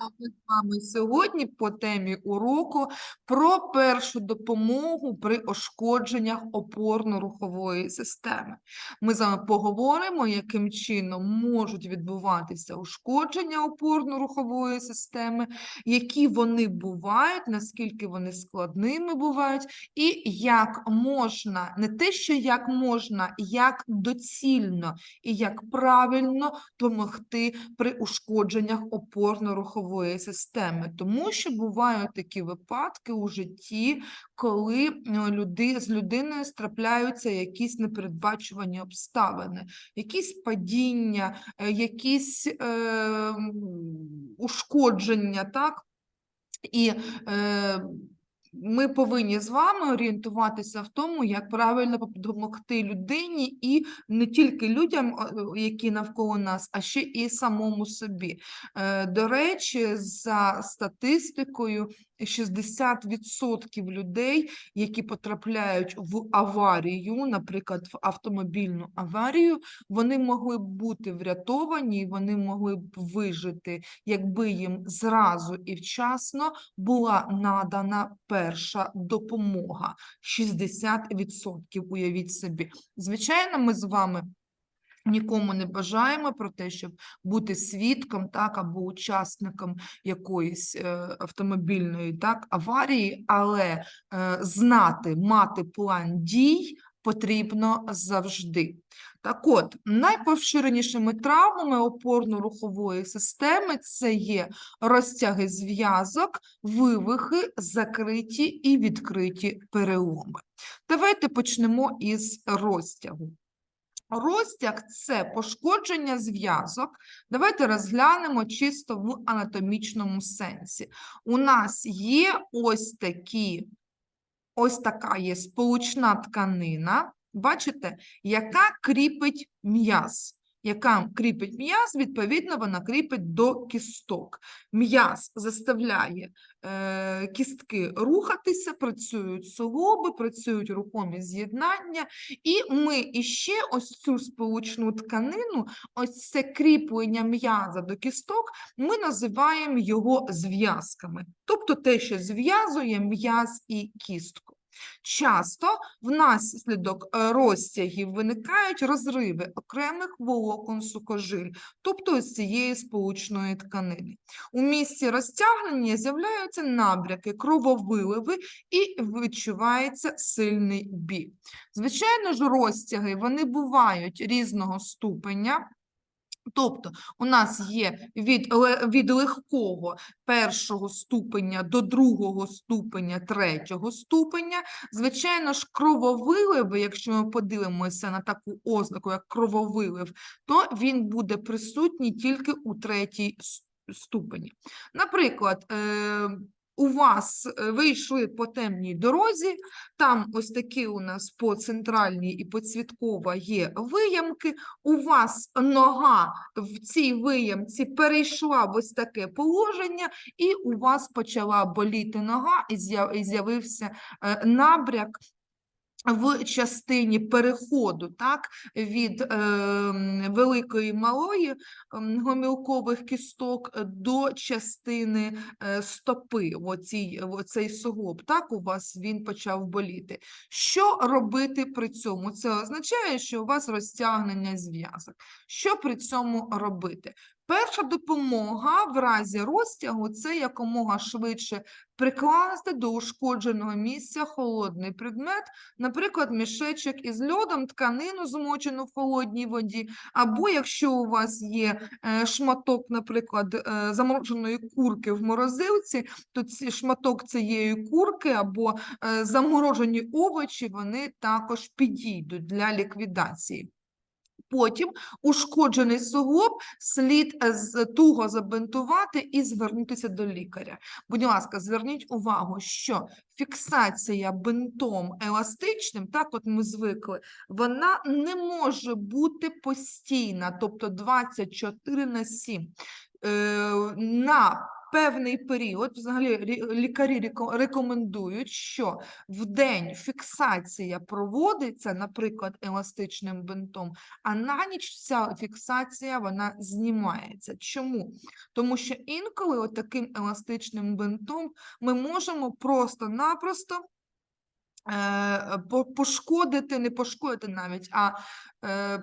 Ми з вами сьогодні по темі уроку про першу допомогу при ушкодженнях опорно-рухової системи. Ми з вами поговоримо, яким чином можуть відбуватися ушкодження опорно-рухової системи, які вони бувають, наскільки вони складними бувають, і як можна, не те, що як можна, як доцільно і як правильно допомогти при ушкодженнях опорно-рухової системи, тому що бувають такі випадки у житті, коли люди, з людиною страпляються якісь непередбачувані обставини, якісь падіння, е, якісь е, ушкодження, так? І е, ми повинні з вами орієнтуватися в тому, як правильно допомогти людині і не тільки людям, які навколо нас, а ще і самому собі. Е, До речі, за статистикою, 60% людей, які потрапляють в аварію, наприклад, в автомобільну аварію, вони могли б бути врятовані, вони могли б вижити, якби їм зразу і вчасно була надана перша допомога. 60%, уявіть собі. Звичайно, ми з вами нікому не бажаємо про те, щоб бути свідком так, або учасником якоїсь е, автомобільної так, аварії, але е, знати, мати план дій потрібно завжди. Так от, найпоширенішими травмами опорно-рухової системи це є розтяги зв'язок, вивихи, закриті і відкриті переломи. Давайте почнемо із розтягу. Розтяг це пошкодження зв'язок. Давайте розглянемо чисто в анатомічному сенсі. У нас є ось такі, ось така є сполучна тканина, бачите, яка кріпить м'яз. Яка кріпить м'яз, відповідно, вона кріпить до кісток. М'яз заставляє е, кістки рухатися, працюють суглоби, працюють рухомі з'єднання, і ми іще ось цю сполучну тканину, ось це кріплення м'яза до кісток, ми називаємо його зв'язками, тобто те, що зв'язує м'яз і кістку. Часто внаслідок е, розтягів виникають розриви окремих волокон сухожиль, тобто ось цієї сполучної тканини. У місці розтягнення з'являються набряки, крововиливи і відчувається сильний біль. Звичайно ж, розтяги вони бувають різного ступеня. Тобто у нас є від, від легкого першого ступеня до другого ступеня, третього ступеня. Звичайно ж, крововиливи, якщо ми подивимося на таку ознаку, як крововилив, то він буде присутній тільки у третій ступені. Наприклад, е, у вас вийшли ви йшли по темній дорозі, там ось такі у нас по центральній і по цвіткова є виямки. У вас нога в цій виямці перейшла в ось таке положення, і у вас почала боліти нога, і з'явився е, набряк. В частині переходу так, від е, великої малої ем, гомілкових кісток до частини е, стопи, оцій, оцей суглоб, так у вас він почав боліти. Що робити при цьому? Це означає, що у вас розтягнення зв'язок. Що при цьому робити? Перша допомога в разі розтягу це якомога швидше прикласти до ушкодженого місця холодний предмет, наприклад, мішечок із льодом, тканину змочену в холодній воді, або якщо у вас є е, шматок, наприклад, е, замороженої курки в морозилці, то ці шматок цієї курки або е, заморожені овочі, вони також підійдуть для ліквідації. Потім ушкоджений суглоб слід е, туго забинтувати і звернутися до лікаря. Будь ласка, зверніть увагу, що фіксація бинтом еластичним, так от ми звикли, вона не може бути постійна, тобто 24 на 7. Е, На певний період, взагалі лікарі рекомендують, що в день фіксація проводиться, наприклад, еластичним бинтом, а на ніч ця фіксація вона знімається. Чому? Тому що інколи таким еластичним бинтом ми можемо просто-напросто е, пошкодити, не пошкодити навіть, а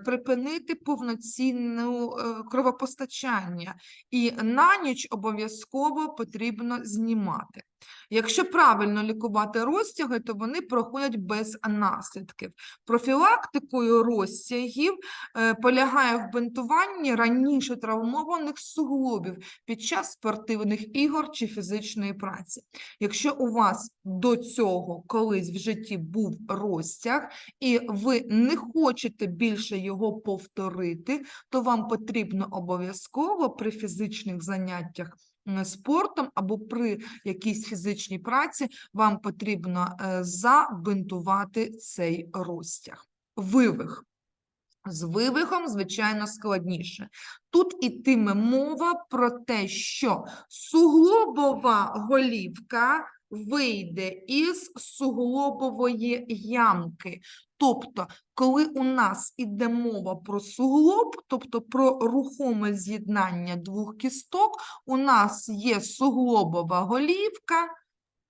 припинити повноцінне кровопостачання. І на ніч обов'язково потрібно знімати. Якщо правильно лікувати розтяги, то вони проходять без наслідків. Профілактикою розтягів е, полягає в бинтуванні раніше травмованих суглобів під час спортивних ігор чи фізичної праці. Якщо у вас до цього колись в житті був розтяг, і ви не хочете більше його повторити, то вам потрібно обов'язково при фізичних заняттях спортом або при якійсь фізичній праці вам потрібно е, забинтувати цей розтяг. Вивих. З вивихом, звичайно, складніше. Тут ітиме мова про те, що суглобова голівка вийде із суглобової ямки. Тобто, коли у нас іде мова про суглоб, тобто про рухоме з'єднання двох кісток, у нас є суглобова голівка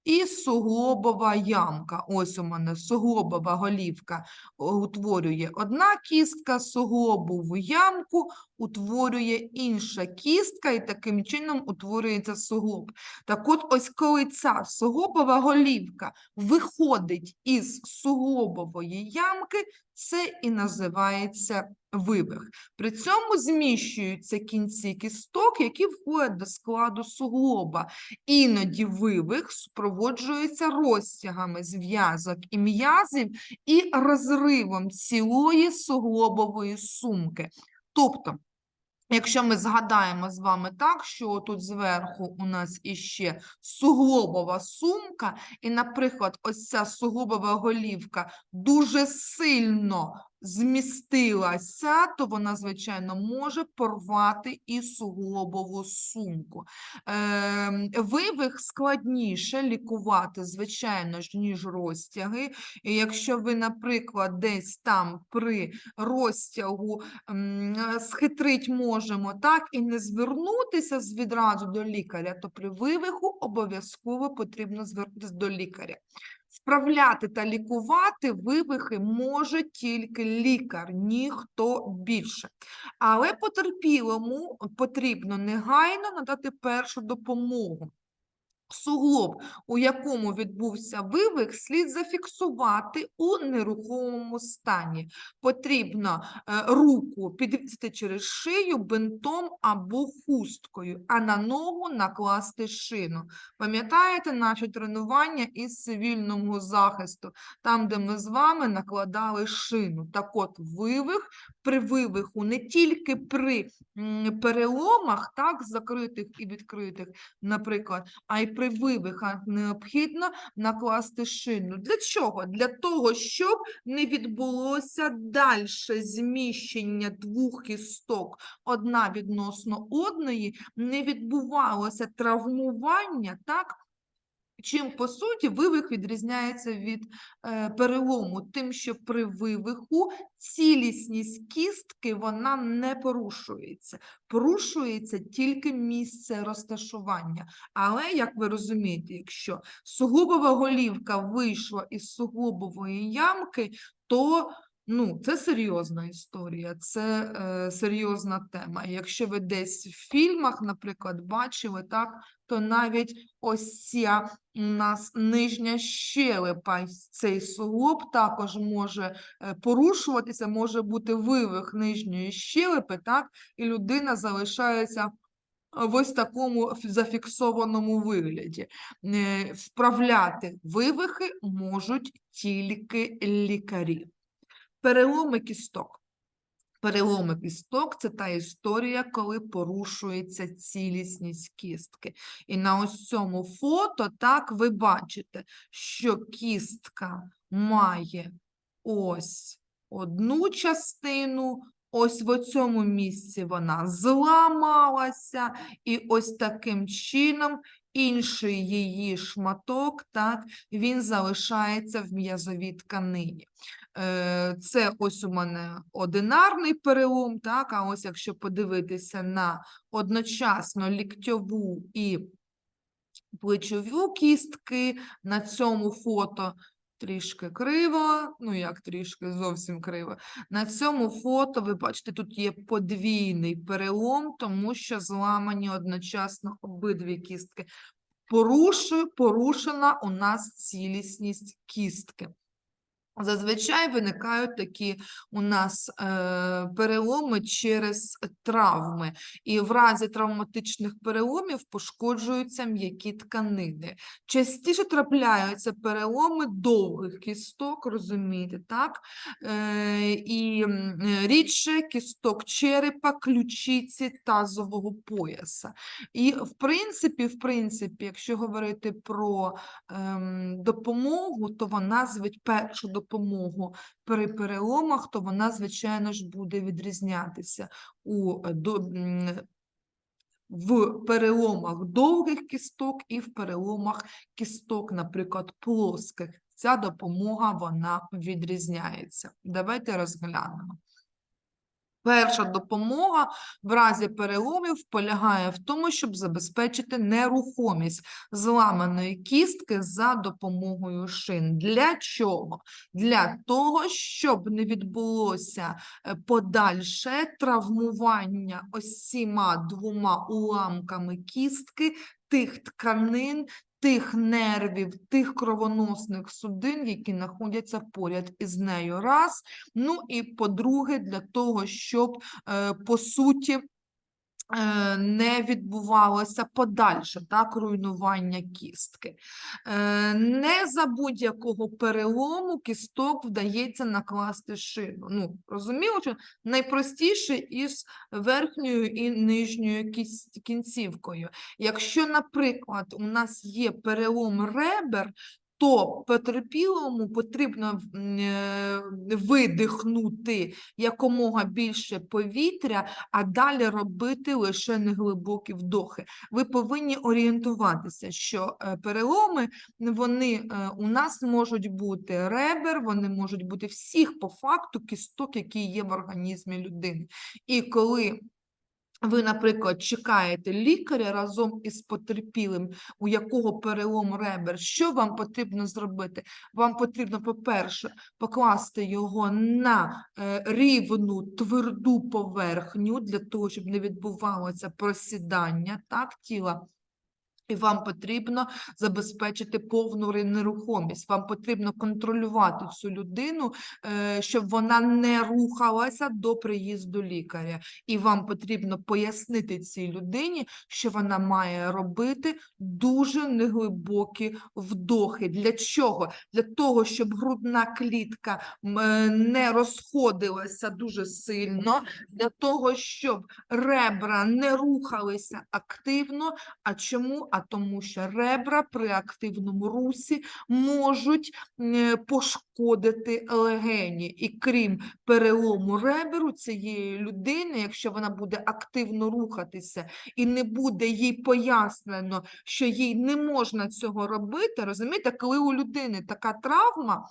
і суглобова ямка. Ось у мене суглобова голівка утворює одна кістка, суглобову ямку утворює інша кістка, і таким чином утворюється суглоб. Так от, ось коли ця суглобова голівка виходить із суглобової ямки, це і називається вивих. При цьому зміщуються кінці кісток, які входять до складу суглоба. Іноді вивих супроводжується розтягами зв'язок і м'язів і розривом цілої суглобової сумки. Тобто, Якщо ми згадаємо з вами так, що тут зверху у нас іще суглобова сумка, і, наприклад, ось ця суглобова голівка дуже сильно змістилася, то вона, звичайно, може порвати і суглобову сумку. Ем, Вивих складніше лікувати, звичайно ж, ніж розтяги. І якщо ви, наприклад, десь там при розтягу е, схитрить можемо, так, і не звернутися відразу до лікаря, то при вивиху обов'язково потрібно звернутися до лікаря. Вправляти та лікувати вивихи може тільки лікар, ніхто більше. Але потерпілому потрібно негайно надати першу допомогу. Суглоб, у якому відбувся вивих, слід зафіксувати у нерухомому стані. Потрібно е, руку підвісити через шию бинтом або хусткою, а на ногу накласти шину. Пам'ятаєте наші тренування із цивільного захисту, там, де ми з вами накладали шину. Так от, вивих при вивиху не тільки при переломах, так, закритих і відкритих, наприклад, а й при вивихах необхідно накласти шину. Для чого? Для того, щоб не відбулося далі зміщення двох кісток одна відносно одної, не відбувалося травмування, так? Чим, по суті, вивих відрізняється від е, перелому, тим, що при вивиху цілісність кістки вона не порушується. Порушується тільки місце розташування. Але, як ви розумієте, якщо суглобова голівка вийшла із суглобової ямки, то ну, це серйозна історія, це е, серйозна тема. Якщо ви десь в фільмах, наприклад, бачили, так, то навіть ось ця у нас нижня щелепа, цей суглоб також може е, порушуватися, може бути вивих нижньої щелепи, так, і людина залишається в ось такому зафіксованому вигляді. Е, Вправляти вивихи можуть тільки лікарі. Переломи кісток. Переломи кісток це та історія, коли порушується цілісність кістки. І на ось цьому фото так ви бачите, що кістка має ось одну частину, ось в цьому місці вона зламалася, і ось таким чином інший її шматок, так, він залишається в м'язовій тканині. Е, Це ось у мене одинарний перелом, так, а ось якщо подивитися на одночасно ліктьову і плечову кістки на цьому фото, трішки криво, ну як трішки, зовсім криво. На цьому фото, ви бачите, тут є подвійний перелом, тому що зламані одночасно обидві кістки. Порушує, порушена у нас цілісність кістки. Зазвичай виникають такі у нас е, переломи через травми, і в разі травматичних переломів пошкоджуються м'які тканини. Частіше трапляються переломи довгих кісток, розумієте, так? Е, і рідше кісток черепа, ключиці тазового пояса. І в принципі, в принципі, якщо говорити про ем, допомогу, то вона звуть першу допомогу при переломах, то вона, звичайно ж, буде відрізнятися у е, до, в переломах довгих кісток і в переломах кісток, наприклад, плоских. Ця допомога вона відрізняється. Давайте розглянемо. Перша допомога в разі переломів полягає в тому, щоб забезпечити нерухомість зламаної кістки за допомогою шин. Для чого? Для того, щоб не відбулося е, подальше травмування осіма двома уламками кістки тих тканин, тих нервів, тих кровоносних судин, які знаходяться поряд із нею. Раз. Ну і по-друге, для того, щоб е, по суті. Е, Не відбувалося подальше так, руйнування кістки. Е, Не за будь-якого перелому кісток вдається накласти шину. Ну, розуміло, що найпростіше із верхньою і нижньою кінцівкою. Якщо, наприклад, у нас є перелом ребер, то потерпілому потрібно е, видихнути якомога більше повітря, а далі робити лише неглибокі вдохи. Ви повинні орієнтуватися, що е, переломи вони е, у нас можуть бути ребер, вони можуть бути всіх по факту кісток, які є в організмі людини. І коли ви, наприклад, чекаєте лікаря разом із потерпілим, у якого перелом ребер, що вам потрібно зробити? Вам потрібно, по-перше, покласти його на е, рівну тверду поверхню для того, щоб не відбувалося просідання так, тіла. І вам потрібно забезпечити повну нерухомість. Вам потрібно контролювати цю людину, е, щоб вона не рухалася до приїзду лікаря. І вам потрібно пояснити цій людині, що вона має робити дуже неглибокі вдохи. Для чого? Для того, щоб грудна клітка е, не розходилася дуже сильно, для того, щоб ребра не рухалися активно. А чому? А тому, що ребра при активному русі можуть е, пошкодити легені. І крім перелому реберу цієї людини, якщо вона буде активно рухатися і не буде їй пояснено, що їй не можна цього робити, розумієте, коли у людини така травма.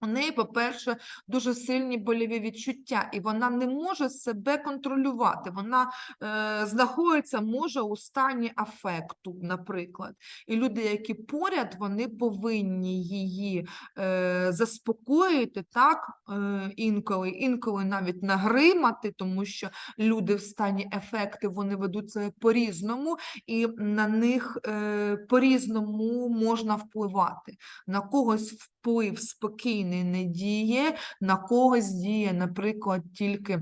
У неї, по-перше, дуже сильні больові відчуття, і вона не може себе контролювати. Вона е, знаходиться, може, у стані афекту, наприклад. І люди, які поряд, вони повинні її е, заспокоїти так е, інколи, інколи навіть нагримати, тому що люди в стані ефекту вони ведуть себе по-різному, і на них е, по-різному можна впливати. На когось вплив спокійний не діє, на когось діє, наприклад, тільки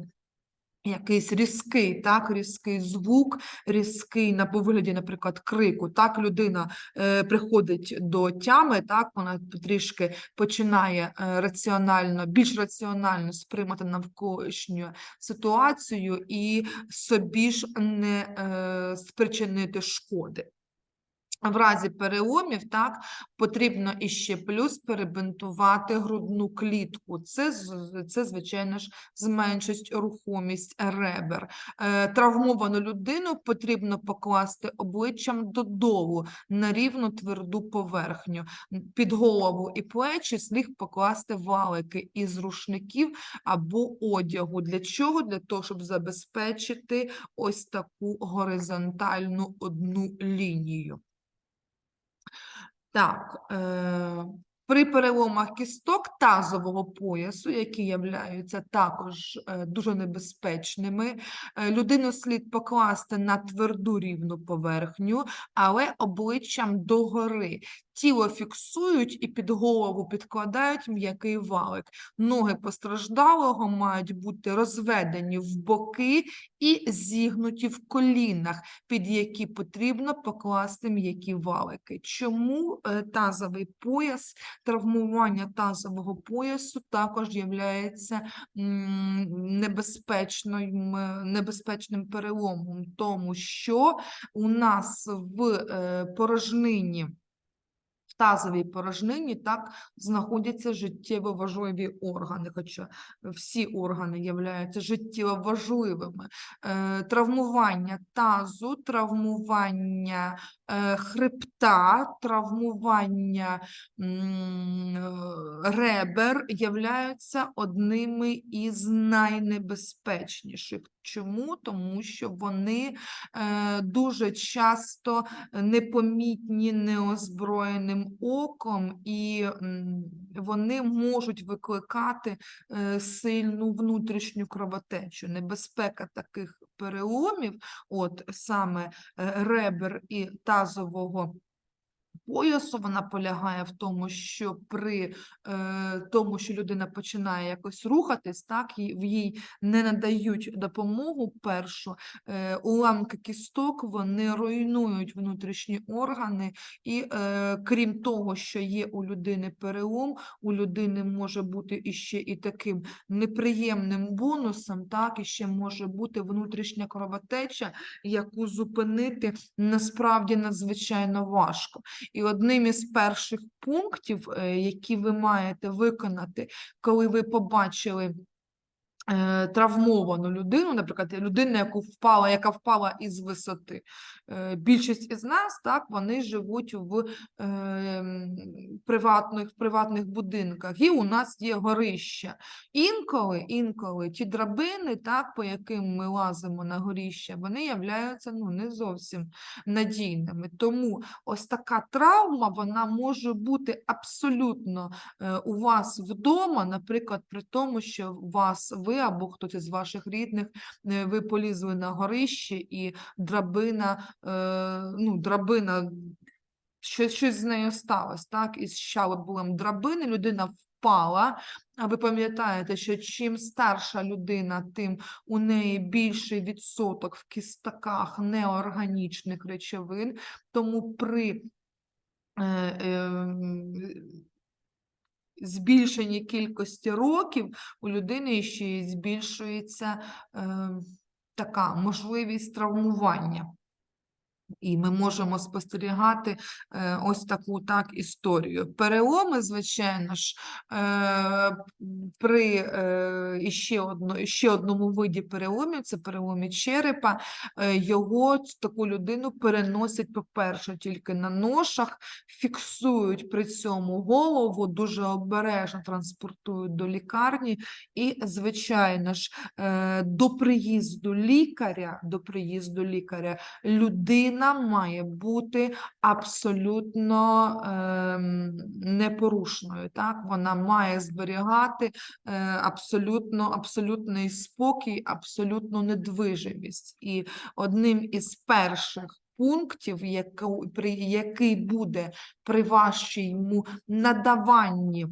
якийсь різкий, так, різкий звук, різкий на по вигляді, наприклад, крику. Так, людина е, приходить до тями, так, вона трішки починає е, раціонально, більш раціонально сприймати навколишню ситуацію і собі ж не е, спричинити шкоди. В разі переломів, так, потрібно іще плюс перебинтувати грудну клітку. Це, це звичайно ж, зменшить рухомість ребер. Е, травмовану людину потрібно покласти обличчям додолу на рівну тверду поверхню. Під голову і плечі слід покласти валики із рушників або одягу. Для чого? Для того, щоб забезпечити ось таку горизонтальну одну лінію. Так, е, при переломах кісток тазового поясу, які являються також е, дуже небезпечними, е, людину слід покласти на тверду рівну поверхню, але обличчям догори. Тіло фіксують і під голову підкладають м'який валик. Ноги постраждалого мають бути розведені в боки і зігнуті в колінах під які потрібно покласти м'які валики. Чому е, тазовий пояс, травмування тазового поясу також є небезпечним, небезпечним переломом, тому що у нас в е, порожнині в тазовій порожнині так знаходяться життєво важливі органи, хоча всі органи являються життєво важливими. Е, травмування тазу, травмування хребта, травмування е, ребер являються одними із найнебезпечніших. Чому? Тому що вони е, дуже часто непомітні неозброєним оком, і вони можуть викликати е, сильну внутрішню кровотечу. Небезпека таких переломів, от саме е, ребер і тазового поясу, вона полягає в тому, що при е, тому, що людина починає якось рухатись, так, і в їй не надають допомогу першу, е, уламки кісток вони руйнують внутрішні органи, і е, крім того, що є у людини перелом, у людини може бути іще і таким неприємним бонусом, так, і ще може бути внутрішня кровотеча, яку зупинити насправді надзвичайно важко. І одним із перших пунктів, е, які ви маєте виконати, коли ви побачили е, травмовану людину, наприклад, людину, яку впала, яка впала із висоти. Е, Більшість із нас, так, вони живуть в е, приватних, приватних будинках, і у нас є горища. Інколи, інколи ті драбини, так, по яким ми лазимо на горіща, вони являються ну, не зовсім надійними. Тому ось така травма, вона може бути абсолютно е, у вас вдома, наприклад, при тому, що вас ви або хтось із ваших рідних, е, ви полізли на горище і драбина, ну, драбина, щось, щось з нею сталося, так, із щалобулем драбини людина впала. А ви пам'ятаєте, що чим старша людина, тим у неї більший відсоток в кістаках неорганічних речовин, тому при е, ем, збільшенні кількості років у людини ще й збільшується е, така можливість травмування. І ми можемо спостерігати е, ось таку так історію. Переломи, звичайно ж, е, при е, іще, одно, іще одному виді переломів, це переломі черепа, його таку людину переносять, по-перше, тільки на ношах, фіксують при цьому голову, дуже обережно транспортують до лікарні. І, звичайно ж, до приїзду лікаря, до приїзду лікаря людина має бути абсолютно ем, непорушною. Так? Вона має зберігати е, абсолютно, абсолютний спокій, абсолютну недвижимість. І одним із перших пунктів, яку- при, який буде при вашому надаванні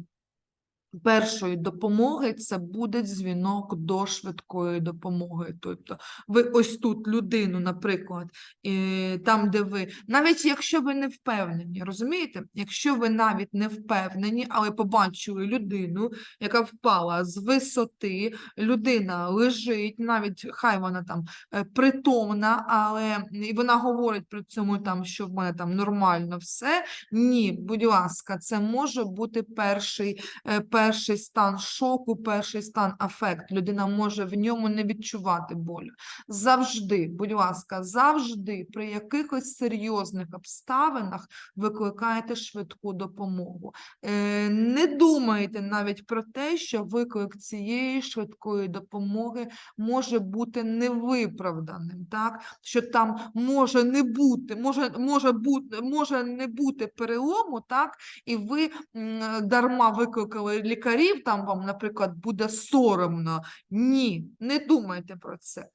першої допомоги це буде дзвінок до швидкої допомоги. Тобто ви ось тут людину, наприклад, е, там, де ви, навіть якщо ви не впевнені, розумієте? Якщо ви навіть не впевнені, але побачили людину, яка впала з висоти, людина лежить, навіть хай вона там е, притомна, але і вона говорить при цьому там, що в мене там нормально все. Ні, будь ласка, це може бути перший е, перший стан шоку, перший стан афект. Людина може в ньому не відчувати болю. Завжди, будь ласка, завжди при якихось серйозних обставинах викликайте швидку допомогу. Е, Не думайте навіть про те, що виклик цієї швидкої допомоги може бути невиправданим, так? Що там може не бути, може, може бути, може не бути перелому, так? І ви дарма викликали лікарів, там вам, наприклад, буде соромно. Ні, не думайте про це.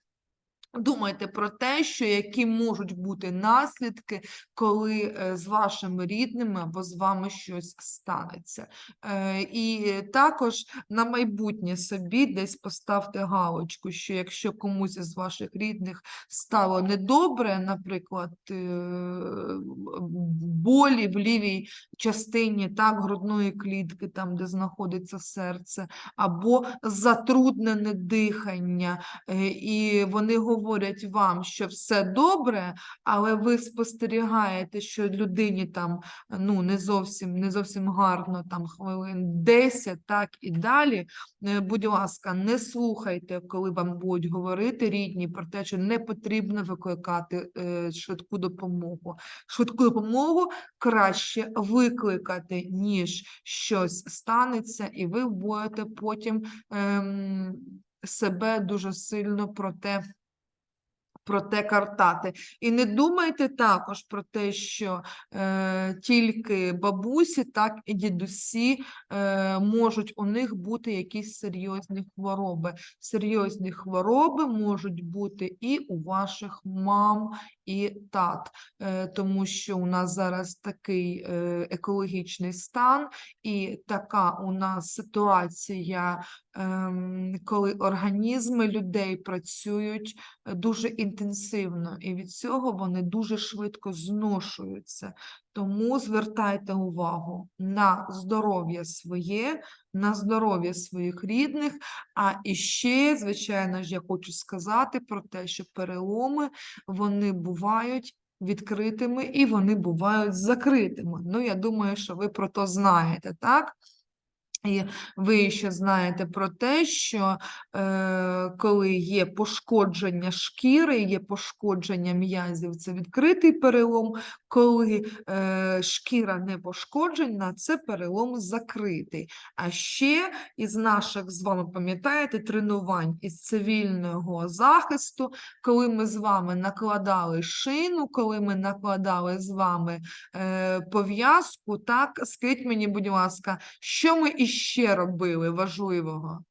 Думайте про те, що які можуть бути наслідки, коли е, з вашими рідними або з вами щось станеться. Е, І також на майбутнє собі десь поставте галочку, що якщо комусь із ваших рідних стало недобре, наприклад, е, болі в лівій частині так, грудної клітки, там, де знаходиться серце, або затруднене дихання, і вони говорять вам, що все добре, але ви спостерігаєте, що людині там ну не зовсім не зовсім гарно, там хвилин 10, так і далі. Е, Будь ласка, не слухайте, коли вам будуть говорити рідні про те, що не потрібно викликати е, швидку допомогу. Швидку допомогу краще викликати, ніж щось станеться, і ви будете потім ем, себе дуже сильно про те. Про те картати. І не думайте також про те, що е, тільки бабусі, так і дідусі е, можуть у них бути якісь серйозні хвороби. Серйозні хвороби можуть бути і у ваших мам, і тат, е, тому що у нас зараз такий е, екологічний стан, і така у нас ситуація, ем, коли організми людей працюють е, дуже інтенсивно, і від цього вони дуже швидко зношуються. Тому звертайте увагу на здоров'я своє, на здоров'я своїх рідних. А іще, звичайно ж, я хочу сказати про те, що переломи вони бувають відкритими і вони бувають закритими. Ну, я думаю, що ви про то знаєте, так? І ви ще знаєте про те, що е, коли є пошкодження шкіри, є пошкодження м'язів, це відкритий перелом, коли е, шкіра не пошкоджена, це перелом закритий. А ще із наших з вами пам'ятаєте тренувань із цивільного захисту, коли ми з вами накладали шину, коли ми накладали з вами е, пов'язку, так скажіть мені, будь ласка, що ми іще робили важливого?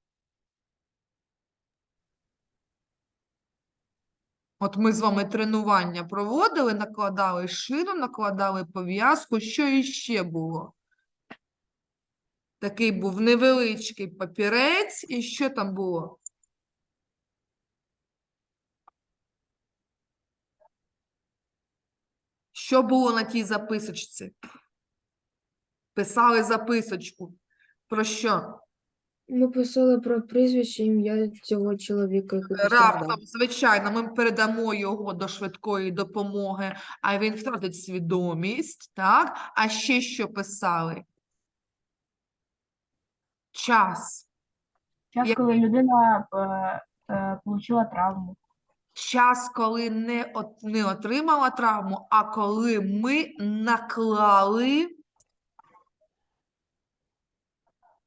От ми з вами тренування проводили, накладали шину, накладали пов'язку. Що іще було? Такий був невеличкий папірець, і що там було? Що було на тій записочці? Писали записочку. Про що? Ми писали про прізвище, ім'я цього чоловіка, який Раптом, постраждав. звичайно, ми передамо його до швидкої допомоги, а він втратить свідомість, так? А ще що писали? Час. Час, Я- коли людина е, е, отримала травму. Час, коли не, от, не отримала травму, а коли ми наклали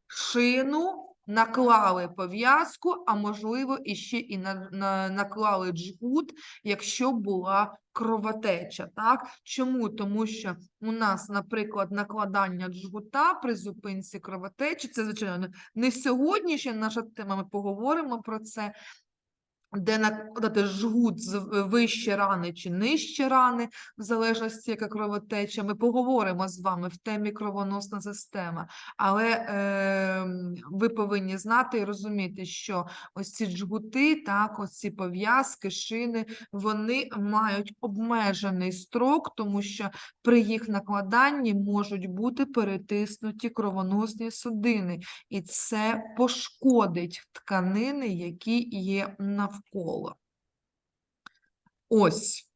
шину, наклали пов'язку, а можливо, іще і на, на, наклали джгут, якщо була кровотеча. Так? Чому? Тому що у нас, наприклад, накладання джгута при зупинці кровотечі, це, звичайно, не сьогоднішня наша тема, ми поговоримо про це. де накладати жгут з вище рани чи нижче рани, в залежності, яка кровотеча. Ми поговоримо з вами в темі кровоносна система. Але е, ви повинні знати і розуміти, що ось ці джгути, так, ось ці пов'язки, шини, вони мають обмежений строк, тому що при їх накладанні можуть бути перетиснуті кровоносні судини, і це пошкодить тканини, які є навколо. Ось,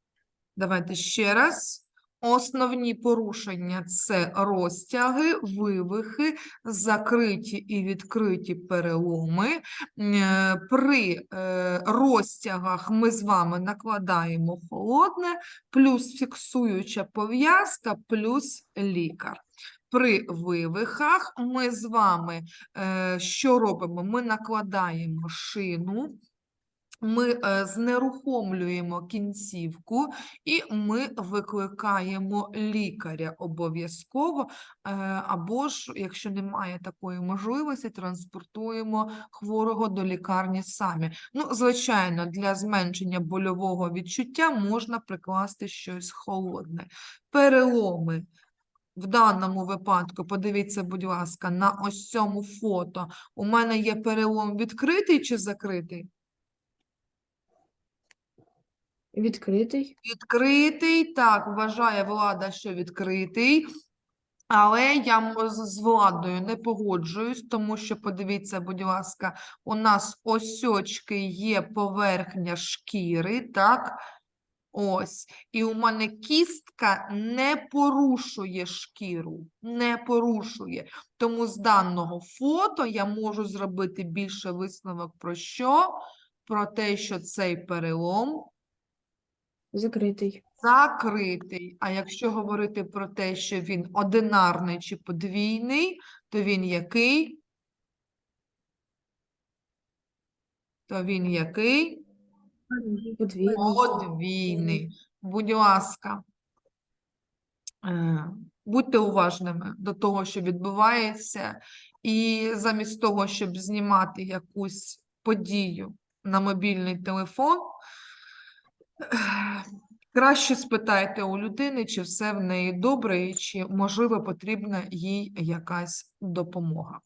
давайте ще раз. Основні порушення це розтяги, вивихи, закриті і відкриті переломи. Е, При е, розтягах ми з вами накладаємо холодне, плюс фіксуюча пов'язка, плюс лікар. При вивихах ми з вами е, що робимо? Ми накладаємо шину, ми е, знерухомлюємо кінцівку і ми викликаємо лікаря обов'язково, е, або ж, якщо немає такої можливості, транспортуємо хворого до лікарні самі. Ну, звичайно, для зменшення больового відчуття можна прикласти щось холодне. Переломи. В даному випадку, подивіться, будь ласка, на ось цьому фото. У мене є перелом відкритий чи закритий? Відкритий. Відкритий, так, вважає влада, що відкритий. Але я з владою не погоджуюсь, тому що, подивіться, будь ласка, у нас осьочки є поверхня шкіри, так? Ось. І у мене кістка не порушує шкіру, не порушує. Тому з даного фото я можу зробити більше висновок про що? Про те, що цей перелом Закритий. закритий. А якщо говорити про те, що він одинарний чи подвійний, то він який? То він який? Подвійний. Подвійний. Будь ласка, е, будьте уважними до того, що відбувається, і замість того, щоб знімати якусь подію на мобільний телефон, краще спитайте у людини, чи все в неї добре, і чи, можливо, потрібна їй якась допомога.